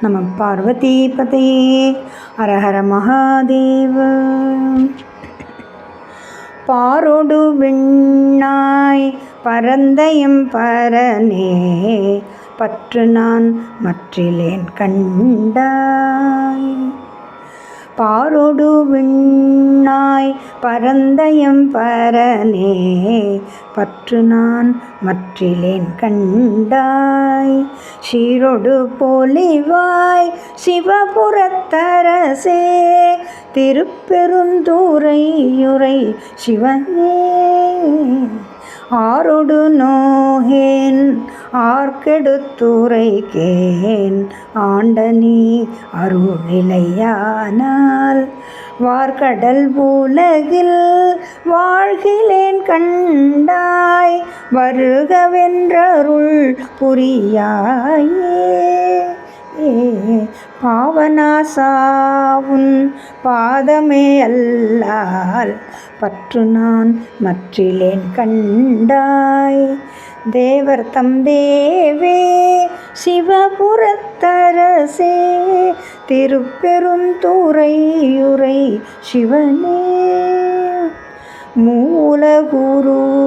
நம பார்வதி பதையே ஹரஹர மகாதேவ. பாரொடு விண்ணாய் பரந்தயம் பரனே. பற்று நான் மற்றிலேன் கண்டாய். பாரொடு விண்ணாய் பரந்தயம் பரனே. பற்று நான் மற்றிலேன் கண்டாய். சீரொடு பொலிவாய் சிவபுரத்தரசே. திருப்பெருந்தூரையுரை சிவனே. ஆரொடு நோகேன் ஆர்க்கெடுத்துரைக்கேன் ஆண்டனி அருளிலையானால் வார்கடல் உலகில் வாழ்கிலேன் கண்டாய் வருகவென்றருள் புரியாயே. பாவனாசாவுன் பாதமே அல்லால் பற்று நான் மற்றிலேன் கண்டாய். தேவர் தம்பேவே சிவபுரத்தரசே திருப்பெரும் தூரையுரை சிவனே. மூலகுருவ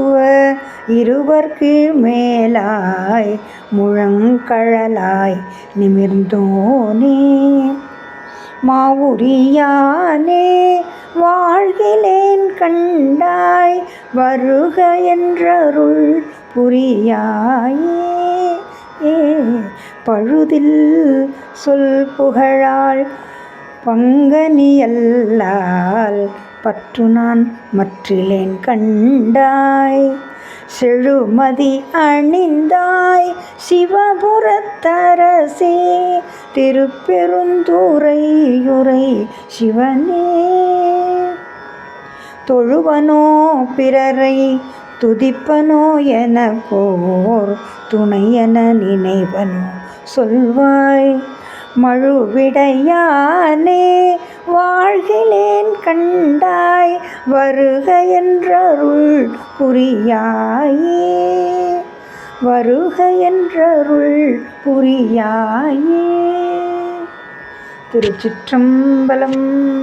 இருவர்க்கு மேலாய் முழங்கழலாய் நிமிர்ந்தோனே. மாவுரியானே வாழ்கிலேன் கண்டாய் வருக என்றருள் புரியாயே. ஏ பழுதில் சொல் புகழால் பங்கனியல்லால் பற்று நான் மற்றிலேன் கண்டாய். செழுமதி அணிந்தாய் சிவபுரத்தரசே. திருப்பெருந்துரையுரை சிவனே. தொழுவனோ பிறரை துதிப்பனோ என போர் துணையென நினைவனோ சொல்வாய். மழுவிடையானே வாழ்கிலேன் கண்டாய் வருக என்றருள் புரியாயே. வருக என்றருள் புரியாயே. திருச்சிற்றம்பலம்